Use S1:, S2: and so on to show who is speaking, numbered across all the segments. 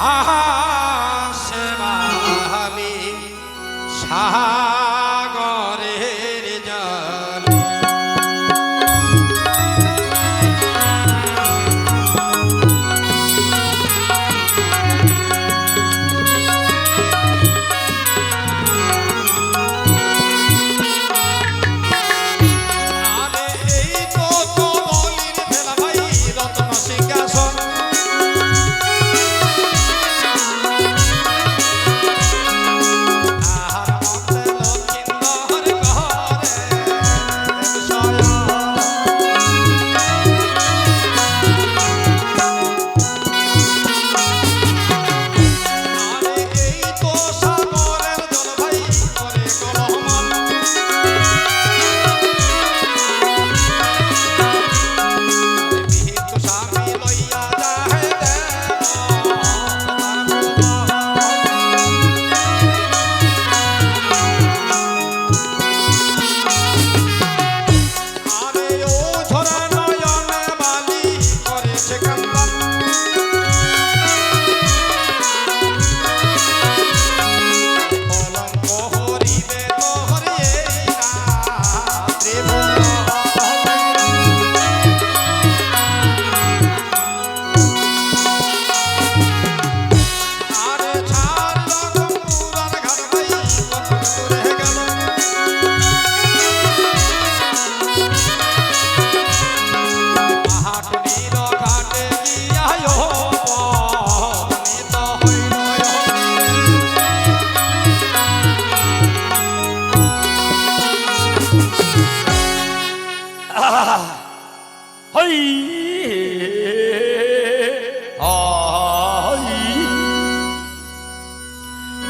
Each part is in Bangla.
S1: Ah.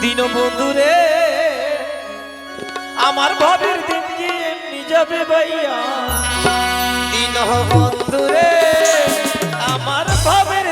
S1: দিন বন্ধুরে আমার ভাবের দিন এমনি যাবে ভাইয়া? দিন বন্ধুরে আমার ভাবের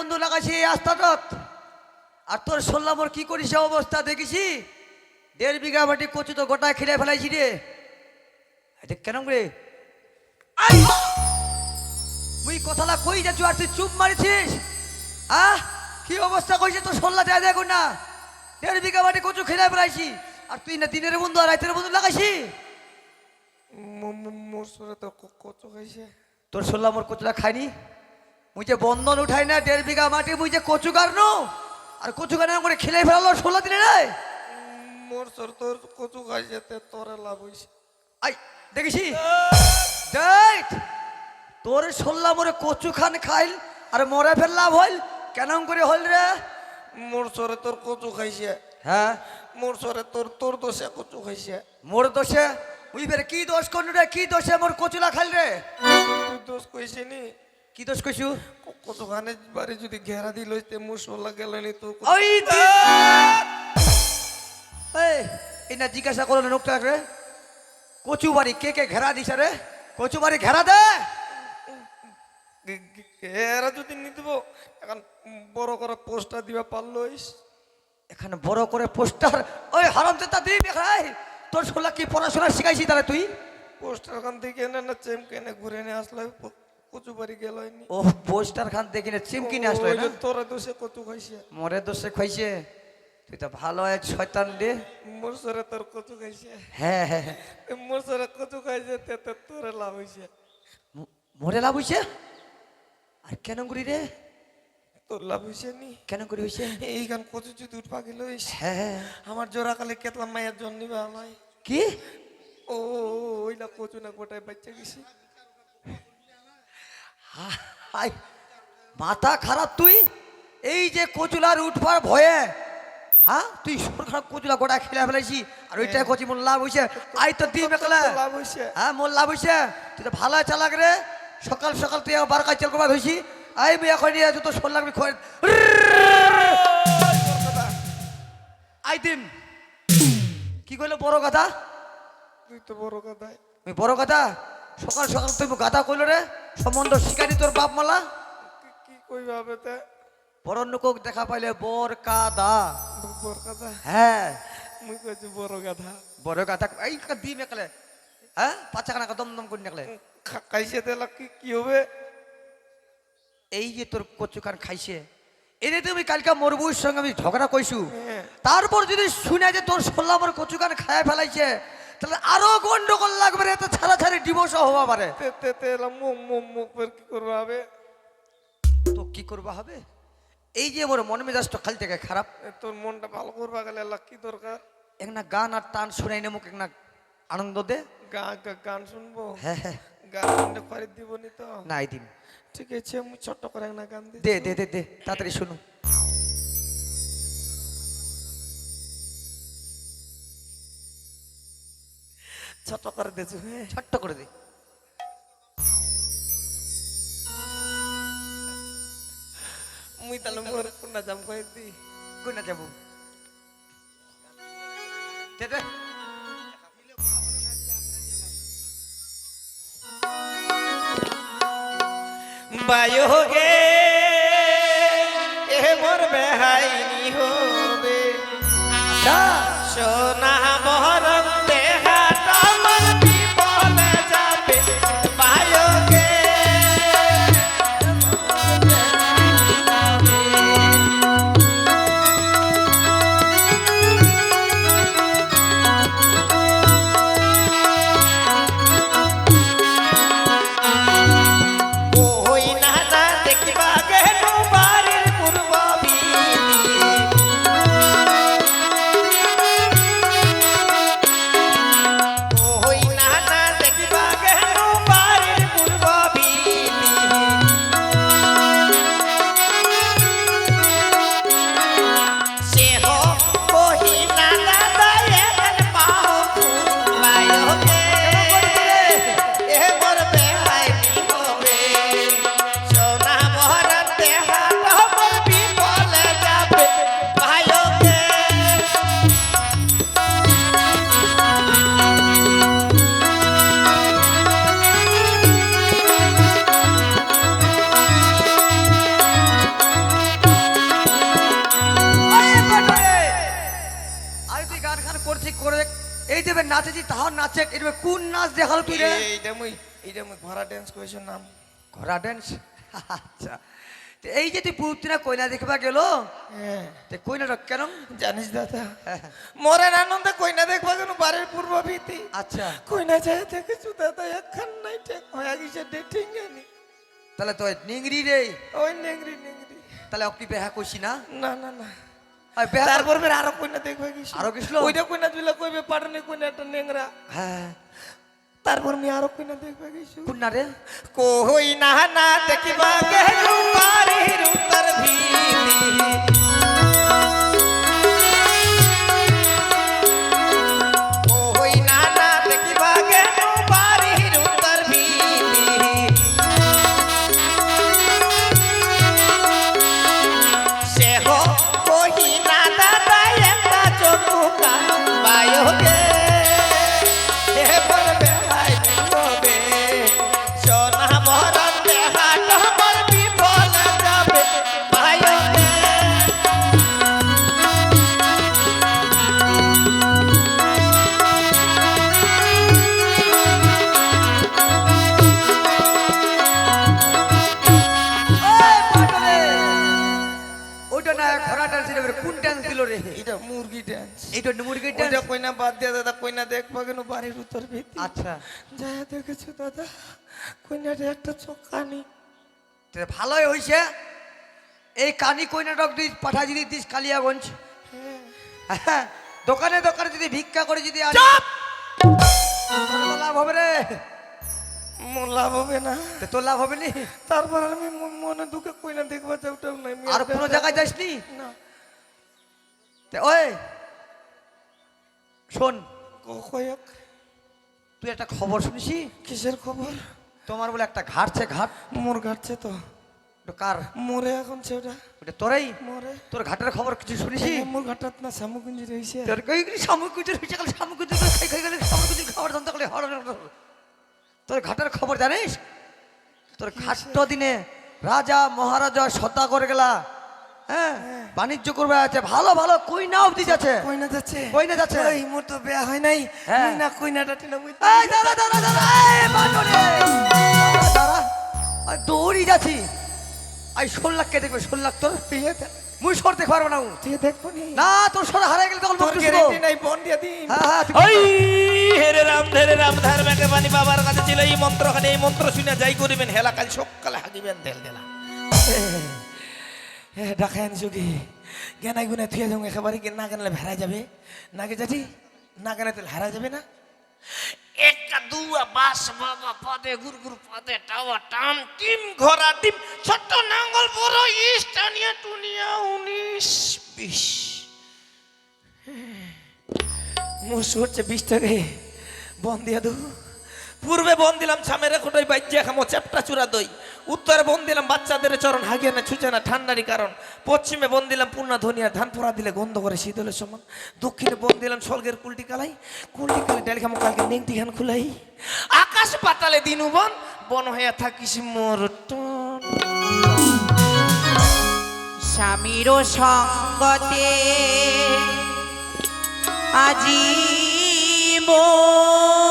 S2: বন্ধু লাগাইছি এই আস্তাটাত আর তোর শুনলাম ওর কি করিস অবস্থা দেখিছি? দেড় বিঘা মাটি কচু তো গোটা খিলে ফেলাইছি রে। এটা কেন রে! মুই কথাটা কই যাচ্ছ আর তুই চুপ মারিছিস? আহ কি অবস্থা কইছে তোর শুনলা যায় দেখো না দেড় বিঘা মাটি কচু খিলে ফেলাইছি। আর তুই না দিনের বন্ধু আর রাইতের বন্ধু লাগাইছি?
S3: মোর তো কত খাইছে।
S2: তোর শুনলাম ওর কচুটা খাইনি? মুই যে বন্ধন উঠাই না দেড় বিঘা মাটি মুই যে কচু গাড়নো? আর কচু গাড়না করে খেলে ফেলালো ষোলো দিনে রে?
S3: মোর সর তোর কচু খাইছে তে তোরে লাভ হইছে।
S2: আই দেখিছি দেখ তোর শুনলাম ওরে কচু খান খাইল আর মরে ফেল লাভ হইল। কেন করে হইল রে?
S3: মোর সরে তোর কচু খাইছে।
S2: হ্যাঁ?
S3: মোর সরে তোর তোর দোষে কচু খাইছে।
S2: মোর দোষে? বের কি দোষ করনু রে? কি দোষে মোর কচুলা খাইল রে?
S3: তুই দোষ কইছে নি
S2: কি দোষ কইছু?
S3: কত খানে বাড়ি যদি ঘেরা দিল তে মোর সোলা গেল নি তো
S2: ওই এই এই না জিজ্ঞাসা করল লোকটা রে। কচু বাড়ি কে কে ঘেরা দিছে রে? কচু বাড়ি ঘেরা দে।
S3: ঘেরা যদি নি দিব এখন বড় করে পোস্টার দিবা পারল
S2: এখানে বড় করে পোস্টার? ওই হারাম তা দিবি দেখাই তোর শোলা কি পড়াশোনা শিখাইছি তাহলে তুই?
S3: পোস্টার খান থেকে এনে না চেমকে এনে ঘুরে এনে আসলো। কচু বাড়ি গেল
S2: ও পোস্টার খান দেখি না চিমকি নিয়ে আসলো
S3: তোরা দোষে কচু খাইছে।
S2: মরে দোষে খাইছে। তুই তো ভালো আছিস শয়তান রে।
S3: মোর সরে তোর কচু খাইছে।
S2: হ্যাঁ হ্যাঁ হ্যাঁ।
S3: মোর সরে কচু খাইছে তে তো তোর লাভ হইছে।
S2: মরে লাভ হইছে? আর কেন করি রে?
S3: তোর লাভ হইছে নি?
S2: কেন করি হইছে?
S3: এইখান কচু যদি উঠপা গেল
S2: হ্যাঁ হ্যাঁ।
S3: আমার জোড়া কালে কেতলাম মায়ের জন্য নিবে আমায়।
S2: কি?
S3: ও ওইলা কচু না গোটায় বাচ্চা গেছি।
S2: হাই মাথা খারাপ তুই? এই যে কচুলার উঠবার ভয়ে। হ্যাঁ তুই সরকার কচুলা গোটা খেলে ফেলেছি আর ওইটা কচি মোর লাভ হইছে। আই তো মেকলে
S3: হইছে।
S2: হ্যাঁ মোর লাভ হইছে। তুই তো ভালো চালাক রে। সকাল সকাল তুই আবার কাজ চাল করবা হইছি। আই মেয়ে এখন নিয়ে তো সোল লাগবে আই দিন কি কইলো বড় কথা?
S3: তুই তো বড়
S2: ওই বড় কথা? সকাল সকাল তুই গাথা কইলো রে। সম্বন্ধ শিকারি তোর বাপ মালা?
S3: কি- কি কইবে হবে তে?
S2: বড় লোকক দেখা পাইলে বর কাদা।
S3: বড় কথা
S2: হ্যাঁ।
S3: মুই কইছি বড় কথা
S2: বড় কথা এই কা দি মেকলে হ্যাঁ? পাঁচা কানা দম দম করে নেকলে
S3: খাইছে তেলা কি কি হবে?
S2: এই যে তোর কচুকান খাইছে এনে তুমি কালকে মরবুর সঙ্গে আমি ঝগড়া কইছু।
S3: হ্যাঁ।
S2: তারপর যদি শুনে যে তোর সোল্লা আমার কচুকান খায় ফেলাইছে তাহলে আরও গন্ডগোল লাগবে রে তো ছাড়া ছাড়ি ডিভোর্স হওয়া পারে
S3: কি করবে হবে?
S2: তো কি করবা হবে? এই যে মোর মন মেজাজটা খালি থেকে খারাপ।
S3: তোর মনটা ভালো করবা গেলে কি দরকার?
S2: একটা গান আর টান শুনাই নে মুখ একটা আনন্দ দে।
S3: গান শুনব?
S2: হ্যাঁ হ্যাঁ।
S3: গান করে দিব নি তো?
S2: নাই দিন
S3: ঠিক আছে আমি ছোট্ট করে একটা গান
S2: দে দে দে দে তাড়াতাড়ি শুনো।
S3: ছোট্ট করে দিয়েছি।
S2: ছোট্ট করে দে।
S3: মুই তাহলে মোর কোনা জাম কয়ে দি?
S2: কই যাব? দে দে।
S3: বায়ো গে এ মোর বেহাইনি হবে। সোনা
S2: করে এই দেবে নাচেছি তাহার নাচে এই দেবে কোন নাচ দেখাল তুই রে?
S3: এইটা মুই এইটা মুই ভরা ড্যান্স করেছিলাম নাম।
S2: ঘোড়া ড্যান্স আচ্ছা। এই যে তুই পুত্রা কইনা দেখবা গেল?
S3: হ্যাঁ।
S2: তে কইনাটা কেন?
S3: জানিস দাদা মরের আনন্দে কইনা দেখবা কেন বাড়ির পূর্ব ভীতি
S2: আচ্ছা।
S3: কইনা যায় দেখেছু দাদা একখান নাই ঠেক হয়ে গেছে ডেটিং আনি
S2: তাহলে তো নিংরি রে।
S3: ওই নেংরি নেংরি
S2: তাহলে অপনি বেহা কইছি না?
S3: না না না। তারপর ফের আরও কইনা দেখবা গেছি।
S2: আরও গেছিল?
S3: ওইটা কইনা দিলে কইবে পাটনে কইনা একটা নেংরা
S2: হ্যাঁ।
S3: তারপর আমি আরও কইনা দেখবা গেছি।
S2: কোন না রে?
S3: কই না না দেখিবা গেলু উত্তর ভীতি এটা মুরগি
S2: মুরগি
S3: ওইটা কইনা বাদ দিয়ে দাদা কইনা দেখবা কেন বাড়ির উত্তর ভিত্তি
S2: আচ্ছা।
S3: দেখেছ দাদা কইনাটা একটা
S2: ভালোই হয়েছে এই কানি কইনাটক দিস পাঠা যদি দিস কালিয়াগঞ্জ। হ্যাঁ, দোকানে দোকানে যদি ভিক্ষা করে যদি
S3: চাপ!
S2: লাভ হবে রে?
S3: মোর লাভ হবে না।
S2: তো তোর লাভ হবে নি?
S3: তারপর আমি মন- দেখবা চাওটাও নাই
S2: আর কোনো জায়গায় যাসনি
S3: না?
S2: ওই শোন।
S3: কয়েক
S2: তুই একটা খবর শুনিসি?
S3: কিসের খবর?
S2: তোমার বলে একটা ঘাটছে ঘাট।
S3: মোর ঘাটছে তো।
S2: ওটা কার?
S3: মরে এখন সেটা
S2: ওটা। তোরাই?
S3: মরে।
S2: তোর ঘাটের খবর কিছু শুনিসি?
S3: মোর ঘাটাত না শামুকুঞ্জি রয়েছে
S2: তোর কই খাই খাই গেলে খাবার গেলে হর হর হর। তোর ঘাটের খবর জানিস? তোর ঘাটট দিনে রাজা মহারাজা সতা করে গেলা। হ্যাঁ? বাণিজ্য করবে আছে ভালো ভালো কইনা অবধি যাচ্ছে।
S3: কইনা যাচ্ছে।
S2: কইনা যাচ্ছে।
S3: এই মোর তো বিয়া হয় নাই।
S2: হ্যাঁ।
S3: কইনা কইনাটা টিনা বুঝতে
S2: এই দাঁড়া দাঁড়া দাঁড়া এই বানরে দাঁড়া, দৌড়ি যাচ্ছি। আই ষোল লাখ কে দেখবে ষোল লাখ তোর?
S3: দে-
S2: মুই সর দেখতে পারব না।
S3: তুই দেখব নি।
S2: না তোর সর হারাই গেলে তখন
S3: তোর গ্যারেন্টি নাই বন দিয়া দিন।
S2: হ্যাঁ হ্যাঁ
S4: ওই হেরে রাম ধরে রাম ধার মেঘে পানি বাবার কাছে ছিল এই মন্ত্রখানে এই মন্ত্র শুনে যাই করিবেন হেলা কাল সকালে হাগিবেন তেল দেলা।
S3: ডাকাই আনছো কি গেনাই গুনাই থুয়ে যাও একেবারে কি না গেনালে ভেড়া যাবে। না গে যাটি না গেলে তেল হারা যাবে না?
S4: একটা, দুয়া, বাস, বাবা, পদে, গুর গুর, পদে, টাওয়া, টান, টিম, ঘোড়া টিম ছোট্ট নাঙ্গল, বড় ইস্টানিয়া টুনিয়া, উনিশ, বিশ।
S3: মুসুর চব্বিশ থেকে টাকা। বন দিয়া দু। পূর্বে বন দিলাম ছামেরে খোটাই বাইজিয়া খামো, চ্যাপটা চূড়া দই। উত্তরে বন দিলাম, বাচ্চাদের চরণ হাগিয়ে না, ছুচে না, ঠান্ডারই কারণ। পশ্চিমে বন দিলাম, পূর্ণা ধনিয়া, ধান পোড়া দিলে গন্ধ করে শীতলের সমান। দক্ষিণে বন দিলাম, স্বর্গের কুলটি কালাই। কুলটি কালাই, ডালি খামো, কালকে নেংটি খান খুলাই। আকাশ পাতালে দিনু বন বন হইয়া থাকিস মোর
S5: স্বামীর সঙ্গতে আজি চরিন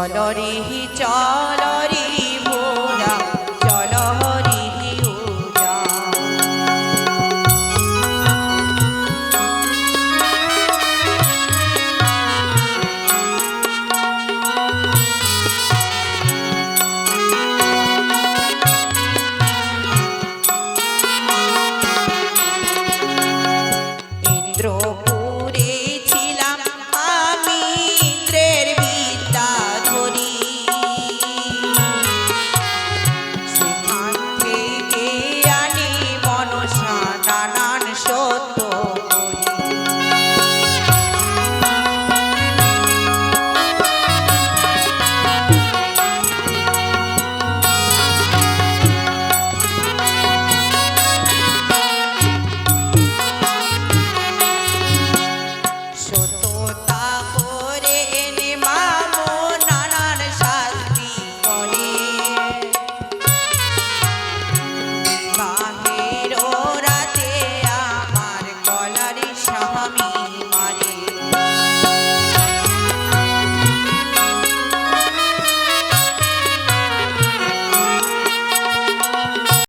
S5: চল রে চল